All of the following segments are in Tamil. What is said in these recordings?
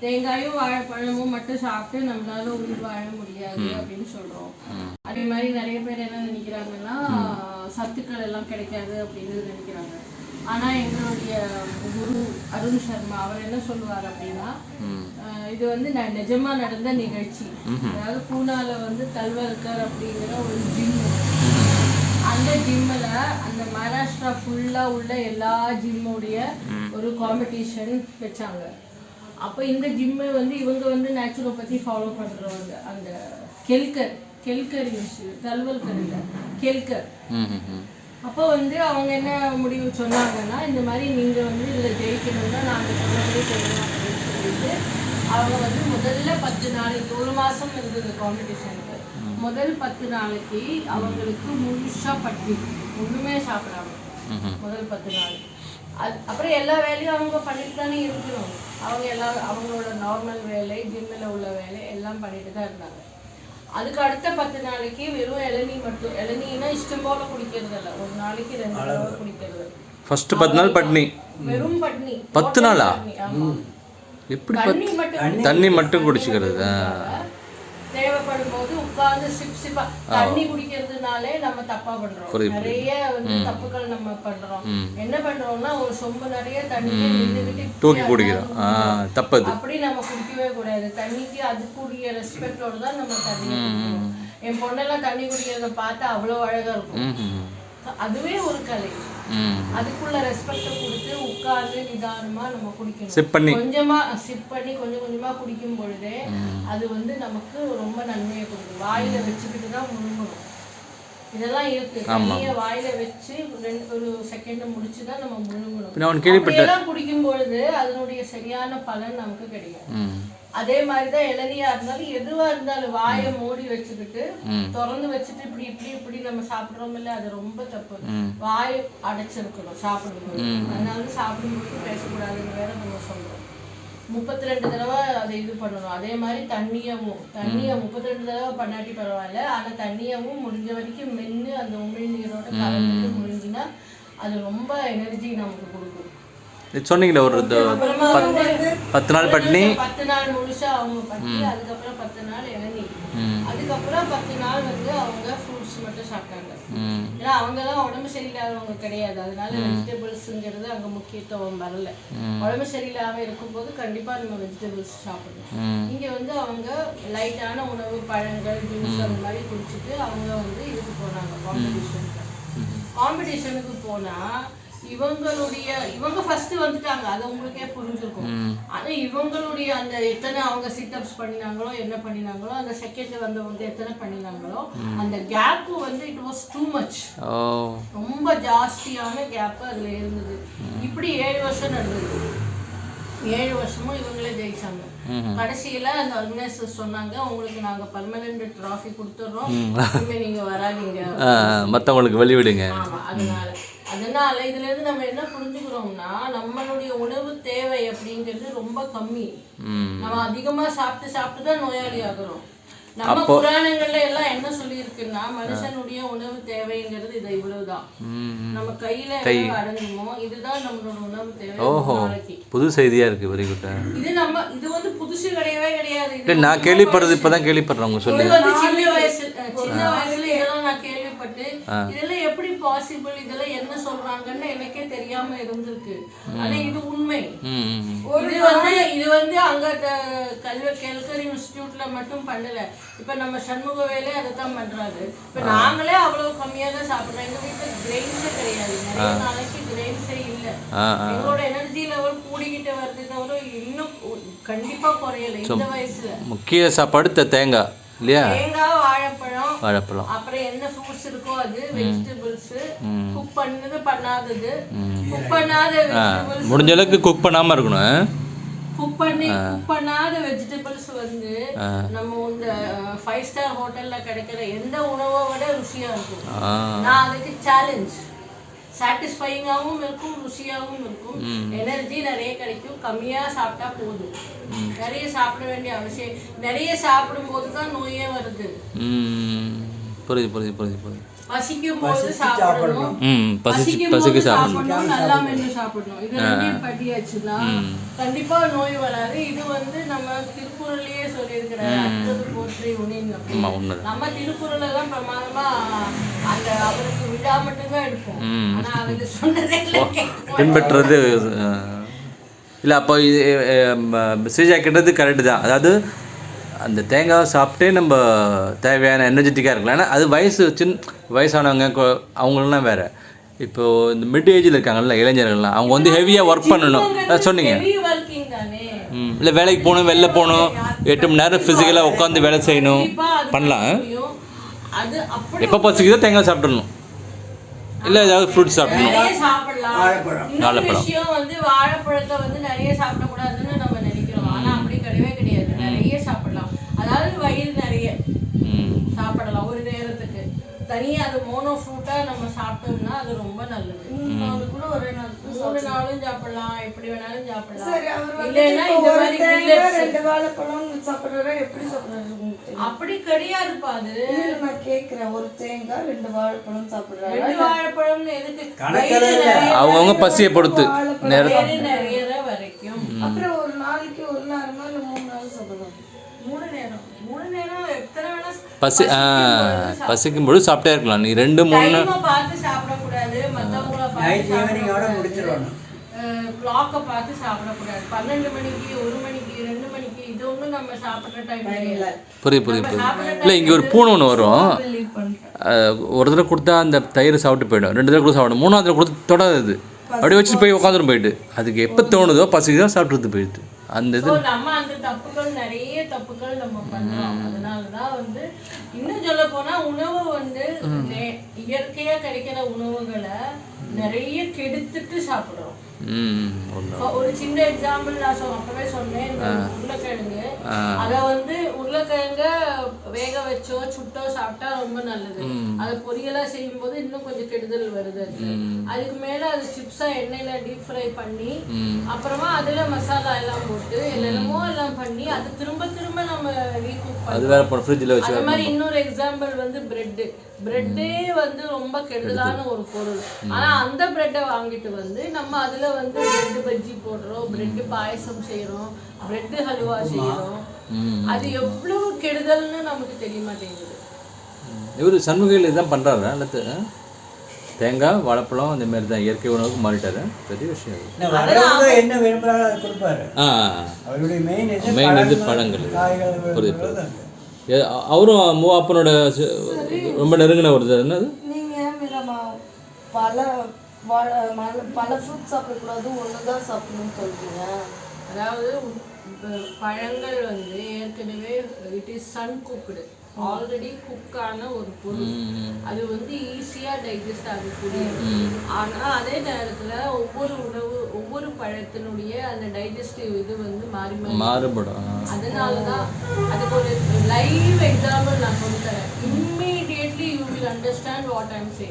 தேங்காயும் வாழைப்பழமும் மட்டும் சாப்பிட்டு நம்மளால உயிர் வாழ முடியாது அப்படின்னு சொல்றோம். அதே மாதிரி நிறைய பேர் என்ன நினைக்கிறாங்கன்னா சத்துக்கள் எல்லாம் கிடைக்காது அப்படின்னு நினைக்கிறாங்க. ஆனா எங்களுடைய குரு அருண் சர்மா அவர் என்ன சொல்லுவார் அப்படின்னா இது வந்து ந- நிஜமா நடந்த நிகழ்ச்சி. அதாவது பூனால வந்து தல்வர்கர் அப்படிங்கிற ஒரு ஜிம் அந்த ஜிம்மில் அந்த மகாராஷ்டிரா ஃபுல்லாக உள்ள எல்லா ஜிம்முடைய ஒரு காம்படிஷன் வச்சாங்க. அப்போ இந்த ஜிம்மை வந்து இவங்க வந்து நேச்சுரோபதி ஃபாலோ பண்ணுறவங்க அந்த கெல்கர் கெல்கர் இன்ஸ்டியூட் தல்வல்கர் இல்லை கெல்கர் அப்போ வந்து அவங்க என்ன முடிவு சொன்னாங்கன்னா இந்த மாதிரி நீங்கள் வந்து இதில் ஜெயிக்கணும்னா நாங்கள் சொன்னபடி செய்யணும் அப்படின்னு சொல்லிட்டு அவங்க வந்து முதல்ல பத்து நாளைக்கு ஒரு மாதம் இருந்தது காம்படிஷனுக்கு முதல் பத்து நாளைக்கு அவங்களுக்கு முழுசா பட்டி ஒன்றுமே சாப்பிடாம. முதல் பத்து நாள். அது அப்புறம் எல்லா வேலையும் அவங்க பண்ணிட்டு தானே இருக்கணும். அவங்க எல்லா அவங்களோட நார்மல் வேலை ஜிம்மில் உள்ள வேலை எல்லாம் பண்ணிட்டு தான் இருந்தாங்க. அதுக்கு அடுத்த பத்து நாளைக்கு வெறும் இளநீ மட்டும் இளநீனா இஷ்டம் போல குடிக்கிறது இல்ல. ஒரு நாளைக்கு ரெண்டு தடவை குடிக்கிறது. ஃபர்ஸ்ட் பத்து நாள் பட்னி. வெறும் பட்னி. பத்து நாளா? எப்படி தண்ணி மட்டும் தண்ணி மட்டும் குடிச்சுக்கிறது. தேவைப்படும் போது உட்கார்ந்து சிப் சிப்பா தண்ணி குடிக்கிறதுனாலே நம்ம தப்பா பண்றோம். நிறைய வந்து தப்புகள் நம்ம பண்றோம். என்ன பண்றோம்னா ஒரு சொம்பு நிறைய தண்ணி தூக்கி குடிக்கிறோம். ஆ தப்பது. அப்படி நம்ம குடிக்கவே கூடாது. தண்ணிக்கு அதுக்குரிய ரெஸ்பெக்டோட தான் நம்ம தண்ணி என் பொண்ணெல்லாம் தண்ணி குடிக்கிறத பார்த்தா அவ்வளோ அழகா இருக்கும். அதுவே ஒரு கலை. அதுக்குள்ள ரெஸ்பெக்ட கொடுத்து உட்கார்ந்து நிதானமா நம்ம குடிக்கணும். சிப் பண்ணி. கொஞ்சமா சிப் பண்ணி கொஞ்சம் கொஞ்சமா குடிக்கும் பொழுதே அது வந்து நமக்கு ரொம்ப நன்மையை கொடுக்கும். வாயில வச்சுக்கிட்டு தான் முழுங்கணும். இதெல்லாம் இருக்கு. தண்ணிய வாயில வச்சு ரெண்டு ஒரு செகண்ட் முடிச்சு தான் நம்ம முழுங்கணும். நான் கேள்விப்பட்டேன் குடிக்கும் பொழுது அதனுடைய சரியான பலன் நமக்கு கிடைக்கும். அதே மாதிரிதான் இளநியா இருந்தாலும் எதுவா இருந்தாலும் வாயை மூடி வச்சுக்கிட்டு. திறந்து வச்சுட்டு இப்படி இப்படி இப்படி நம்ம சாப்பிடுறோம் இல்ல அது ரொம்ப தப்பு. வாய் அடைச்சிருக்கணும் சாப்பிடும்போது. அதனால சாப்பிடும்போது பேசக்கூடாதுன்னு வேற நம்ம சொல்றோம். முப்பத்தி ரெண்டு தடவை அதை இது பண்ணணும். அதே மாதிரி தண்ணியவும் தண்ணியை முப்பத்தி ரெண்டு தடவை பண்ணாட்டி பரவாயில்ல. ஆனா தண்ணியவும் முடிஞ்ச வரைக்கும் மென்னு அந்த உமிழ் நீரோட கலந்துட்டு முடிஞ்சுன்னா அது ரொம்ப எனர்ஜி நமக்கு கொடுக்கும். இது சொன்னீங்களே ஒரு பத்து நாள் பட்னி பத்து நாள் முழுசா அவங்க பட்டி அதுக்கப்புறம் பத்து நாள் இளநீ. அதுக்கப்புறம் பத்து நாள் வந்து அவங்க ஃப்ரூட்ஸ் மட்டும் சாப்பிட்டாங்க. ஏன்னா அவங்கெல்லாம் உடம்பு சரியில்லாதவங்க கிடையாது. அதனால வெஜிடபிள்ஸுங்கிறது அங்க முக்கியத்துவம் வரல. உடம்பு சரியில்லாம இருக்கும்போது கண்டிப்பா நம்ம வெஜிடபிள்ஸ் சாப்பிடணும். இங்க வந்து அவங்க லைட்டான உணவு பழங்கள் ஜூஸ் அந்த மாதிரி குடிச்சிட்டு அவங்க வந்து இதுக்கு போனாங்க காம்படிஷனுக்கு காம்படிஷனுக்கு போனா இவங்களுடைய இவங்க ஃபர்ஸ்ட் வந்துட்டாங்க. அது உங்களுக்கே புரிஞ்சிருக்கும். ஆனா இவங்களுடைய அந்த எத்தனை அவங்க சிட்டப்ஸ் பண்ணினாங்களோ என்ன பண்ணினாங்களோ அந்த செகண்ட் வந்தவங்க எத்தனை பண்ணினாங்களோ அந்த கேப் வந்து இட் வாஸ் டூ மச் ரொம்ப ஜாஸ்தியான கேப் அதுல இருந்தது. இப்படி ஏழு வருஷம் நடந்தது. ஏழு வருஷமும் இவங்களே ஜெயிச்சாங்க. கடைசியில அந்த ஆர்கனைசர் சொன்னாங்க உங்களுக்கு நாங்க பர்மனன்ட் டிராஃபி கொடுத்துறோம். நீங்க வராதீங்க. மற்றவங்களுக்கு வழி விடுங்க ஆமா அதனால. அதனால இதுல இருந்து நம்ம என்ன புரிஞ்சுக்கிறோம்னா நம்மளுடைய உணவு தேவை அப்படிங்கிறது ரொம்ப கம்மி. நம்ம அதிகமா சாப்பிட்டு சாப்பிட்டு தான் நோயாளி ஆகுறோம் நம்ம புராணங்கள்ல எல்லாம் என்ன சொல்லியிருக்குன்னா மனுஷனுடைய உணவு தேவைங்கிறது இது இவ்வளவுதான் நம்ம கையில அடங்குமோ இதுதான் நம்மளோட உணவு தேவை ஓஹோ. புது செய்தியா இருக்கு வெரி குட். இது நம்ம இது வந்து புதுசு கிடையவே கிடையாது. நான் கேள்விப்படுறது இப்பதான் கேள்விப்படுறேன் உங்க சொல்லி சின்ன வயசுல இதெல்லாம் நான் கேள்விப்பட்டு இதெல்லாம் எப்படி பாசிபிள் இதெல்லாம் என்ன சொல்றாங்கன்னு எனக்கே தெரியாம இருந்திருக்கு. ஆனா இது உண்மை. இது வந்து இது வந்து அங்க கல்வி கெல்கரி இன்ஸ்டிடியூட்ல மட்டும் பண்ணல. இப்ப நம்ம சண்முக வேலை அதை தான் பண்றாரு. இப்ப நாங்களே அவ்வளவு கம்மியா தான் சாப்பிடுறோம். எங்க வீட்டுல கிரெயின்ஸே கிடையாது. நிறைய நாளைக்கு கிரெயின்ஸே இல்ல. எங்களோட எனர்ஜி லெவல் கூடிக்கிட்டு வருது தவிர இன்னும் கண்டிப்பா குறையல. இந்த வயசுல. முக்கிய சாப்பாடு தேங்காய் இல்லையா? தேங்காய் வாழைப்பழம் அப்புறம் என்ன ஃப்ரூட்ஸ் இருக்கோ அது வெஜிடபிள்ஸ் குக் பண்ணது பண்ணாதது. குக் பண்ணாத வெஜிடபிள்ஸ் முடிஞ்ச அளவுக்கு குக் பண்ணாம இருக்கணும்? குக் பண்ணி குக் பண்ணாத வெஜிடபிள்ஸ் வந்து நம்ம இந்த ஃபைவ் ஸ்டார் ஹோட்டல்ல கிடைக்கிற எந்த உணவை விட ருசியா இருக்கும். நான் அதுக்கு சேலஞ்ச் சாட்டிஸ்ஃபைங்காகவும் இருக்கும் ருசியாகவும் இருக்கும். எனர்ஜி நிறைய கிடைக்கும். கம்மியா சாப்பிட்டா போதும். நிறைய சாப்பிட வேண்டிய அவசியம். நிறைய சாப்பிடும் போது தான் நோயே வருது. புரியுது புரியுது புரியுது புரியுது. பசிக்கும் போது சாப்பிடணும். ம் பசிச்சு பசிக்கு சாப்பிடணும். நல்லா மென்று சாப்பிடணும். இது ரெண்டையும் படியாச்சுன்னா கண்டிப்பா நோய் வராது. இது வந்து நம்ம திருக்குறள்லயே சொல்லியிருக்கிற அற்றது போற்றி நம்ம திருக்குறள் எல்லாம் பிரமாதமா அந்த அவருக்கு விழா மட்டும்தான் எடுப்போம். ஆனா சொன்னதே பின்பற்றுறது இல்லை அப்போ ஸ்ரீஜா கேட்டது கரெக்டு தான். அதாவது அந்த தேங்காய் சாப்பிட்டே நம்ம தேவையான எனர்ஜெட்டிக்காக இருக்கலாம். ஏன்னா அது வயசு சின்ன வயசானவங்க அவங்களெலாம் வேறு. இப்போது இந்த மிட் ஏஜில் இருக்காங்கல்ல இளைஞர்கள்லாம் அவங்க வந்து ஹெவியாக ஒர்க் பண்ணணும். சொன்னீங்க. ம் இல்லை வேலைக்கு போகணும் வெளில போகணும். எட்டு மணி நேரம் ஃபிசிக்கலாக உட்காந்து வேலை செய்யணும். பண்ணலாம். எப்போ பசிக்குதோ தேங்காய் சாப்பிட்றணும் இல்லை ஏதாவது ஃப்ரூட்ஸ் சாப்பிடணும். வாழைப்பழம். வாழைப்பழம். வந்து வாழைப்பழத்தை வந்து நிறைய சாப்பிடக்கூடாதுன்னு நம்ம நினைக்கிறோம் ஆனா அப்படி கிடையவே கிடையாது நிறைய சாப்பிடலாம் அதாவது வயிறு நிறைய. ம். சாப்பிடலாம். ஒரு நேரத்துக்கு. தனியா அது மோனோ ஃப்ரூட்டா நம்ம சாப்பிட்டோம்னா அது ரொம்ப நல்லது. நாளுக்குள்ள ஒரே நாள் மூணு நாளும் சாப்பிடலாம். எப்படி வேணாலும் சாப்பிடலாம். இல்லைன்னா இந்த ஒரு மாதிரி. ரெண்டு வாழைப்பழம் சாப்பிடுறாரா? எப்படி தெரியும்? அப்படி கிடையாதுப்பா அது. நான் கேக்குறேன் ஒரு தேங்காய் ரெண்டு வாழைப்பழம் சாப்பிடுறாரா? ரெண்டு வாழைப்பழம்னு எதுக்கு. நிறைய- அவங்கவுங்க பசியை பொறுத்து. நேரம். நிறையற வரைக்கும். அப்புறம் ஒரு நாளைக்கு ஒரு நேரமா இல்ல மூணு நாள் சாப்பிடலாம் மூணு நேரம் மூணு நேரம் எத்தனை வேணா பசி ஆ பசிக்கும் பொழுது சாப்பிட்டே இருக்கலாம். நீ ரெண்டு மூணு பார்த்து சாப்பிடக்கூடாது மத்தவங்கள நைட் பார்த்து ஈவினிங்கோட முடிச்சிடணும் கிளாக்கை பார்த்து சாப்பிடக்கூடாது. பன்னெண்டு மணிக்கு ஒரு மணிக்கு ரெண்டு மணிக்கு இது ஒன்றும் நம்ம சாப்பிட்ற டைம் இல்லை. புரியுது புரியுது புரியுது. இல்லை இங்கே ஒரு பூனை ஒன்று வரும். ஒரு தடவை கொடுத்தா அந்த தயிர் சாப்பிட்டு போயிடும். ரெண்டு தடவை கூட சாப்பிடும். மூணாவது தடவை கொடுத்து தொடாது அது அப்படியே வச்சுட்டு போய் உட்காந்துரும் போயிட்டு. அதுக்கு எப்போ தோணுதோ பசிக்குதோ சாப்பிட்றது போயிட்டு அந்த இது நம்ம அந்த தப்புகள் நிறைய தப்புகள் நம்ம பண்றோம் அதனால தான் வந்து இன்னும் சொல்ல போனா உணவு வந்து இயற்கையா கிடைக்கிற உணவுகளை நிறைய கெடுத்துட்டு சாப்பிடுறோம். ஒரு சின்ன எக்ஸாம்பிள் நான் அப்பவே சொன்னேன். உருளைக்கிழங்கு. அத வந்து உருளைக்கிழங்க வேக வச்சோ சுட்டோ சாப்பிட்டா ரொம்ப நல்லது. அதை பொரியலா செய்யும் போது இன்னும் கொஞ்சம் கெடுதல் வருது அது. அதுக்கு மேல அது சிப்ஸா எண்ணெயில டீப் ஃப்ரை பண்ணி அப்புறமா அதுல மசாலா எல்லாம் போட்டு என்னென்னமோ எல்லாம் பண்ணி அது திரும்ப திரும்ப நம்ம ரீகுக் அது வேற ஃப்ரிட்ஜில் வச்சு அது மாதிரி இன்னொரு எக்ஸாம்பிள் வந்து பிரெட் பிரெட்டே வந்து ரொம்ப கெடுதலான ஒரு பொருள். ஆனா அந்த பிரெட்டை வாங்கிட்டு வந்து நம்ம அதுல வந்து பிரெட் பஜ்ஜி போடுறோம் பிரெட் பாயசம் செய்யறோம் பிரெட் ஹல்வா செய்யறோம் அது எவ்வளவு கெடுதல்னு நமக்கு தெரிய மாட்டேங்குது. இவர் சண்முகையில் இதுதான் பண்ணுறாரு அல்லது தேங்காய் வாழைப்பழம் இந்த மாதிரி தான் இயற்கை உணவுக்கு மாறிட்டாரு? பெரிய விஷயம் என்ன விரும்புகிறாரோ அதை கொடுப்பாரு. ஆ அவருடைய மெயின் இது மெயின் பழங்கள், புரியுது புரியுது. அவரும் மூவாப்பனோட ரொம்ப நெருங்கின ஒரு என்னது? நீங்க ஏன் மீரமா பல பல ஃப்ரூட் சாப்பிடக்கூடாது ஒன்று தான் சாப்பிடணும்னு சொல்றீங்க. அதாவது பழங்கள் வந்து ஏற்கனவே it is sun cooked already குக்கான ஒரு பொருள். அது வந்து ஈஸியா டைஜஸ்ட் ஆகக்கூடிய. ஆனா அதே நேரத்துல ஒவ்வொரு உணவு ஒவ்வொரு பழத்தினுடைய அந்த டைஜஸ்டிவ் இது வந்து மாறி மாறி. மாறுபடும். ஆ. அதனாலதான் அதுக்கு ஒரு லைவ் எக்ஸாம்பிள் நான் சொல்லித்தரேன் immediately you will understand what I'm say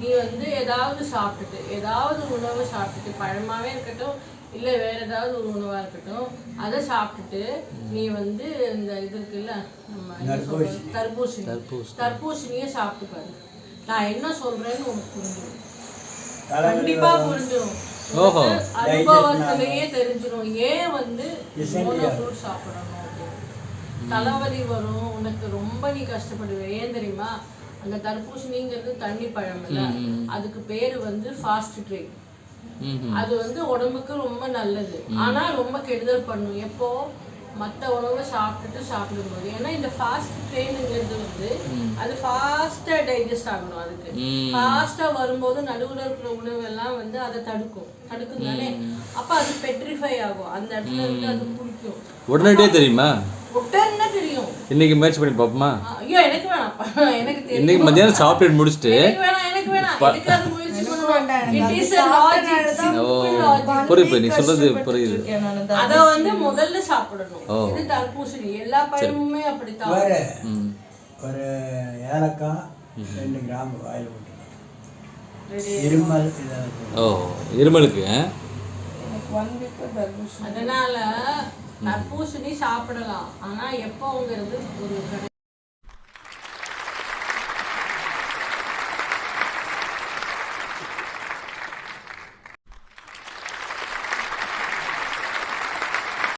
நீ வந்து ஏதாவது சாப்பிட்டுட்டு ஏதாவது உணவு சாப்பிட்டுட்டு பழமாவே இருக்கட்டும் இல்ல வேற ஏதாவது ஒரு உணவா இருக்கட்டும் அதை சாப்பிட்டுட்டு நீ வந்து இந்த இது இருக்குல்ல நம்ம? தர்பூசணி. தர்பூசணியை சாப்பிட்டு பாரு நான் என்ன சொல்றேன்னு உனக்கு புரிஞ்சிடும். கண்டிப்பா புரிஞ்சிடும். ஓஹோ. அனுபவத்திலேயே தெரிஞ்சிடும். ஏன் வந்து ஃப்ரூட் சாப்பிடணும். தலைவலி வரும். உனக்கு ரொம்ப நீ கஷ்டப்படுவ. ஏன் தெரியுமா? அந்த தர்பூசணிங்கிறது தண்ணி பழம் இல்ல அதுக்கு பேரு வந்து ஃபாஸ்ட் ம்ஹும். அது வந்து உடம்புக்கு ரொம்ப நல்லது. ஆனா ரொம்ப கெடுதல் பண்ணும். எப்போ? மத்த உணவை சாப்பிட்டுட்டு சாப்பிடும்போது ஏன்னா இந்த ஃபாஸ்ட் ட்ரெயினுங்கிறது வந்து அது ஃபாஸ்டா டைஜஸ்ட் ஆகணும் அதுக்கு. ஃபாஸ்டா வரும்போது நடுவுல இருக்கிற உணவு எல்லாம் வந்து அதை தடுக்கும். தடுக்கும் தானே? அப்ப அது பெட்ரிஃபை ஆகும். அந்த இடத்துல இருந்து அது பிடிக்கும் உடனடியே தெரியுமா? உடனே தெரியும். இன்னைக்கு முயற்சி பண்ணி பார்ப்போமா? ஐயோ எனக்கு இன்னைக்கு மத்தியானம் சாப்பிட்டு முடிச்சுட்டு புரியுது நீ சொல்றது புரியுது. அத வந்து முதல்ல சாப்பிடணும். இது தர்பூசணி. எல்லா பழமுமே அப்படித்தான். ம். ஒரு ஏலக்காய் ரெண்டு கிராம்பு வாயில் இருமல் ஓ இருமலுக்கு அதனால தர்பூசணி சாப்பிடலாம். ஆனா எப்போங்கிறது ஒரு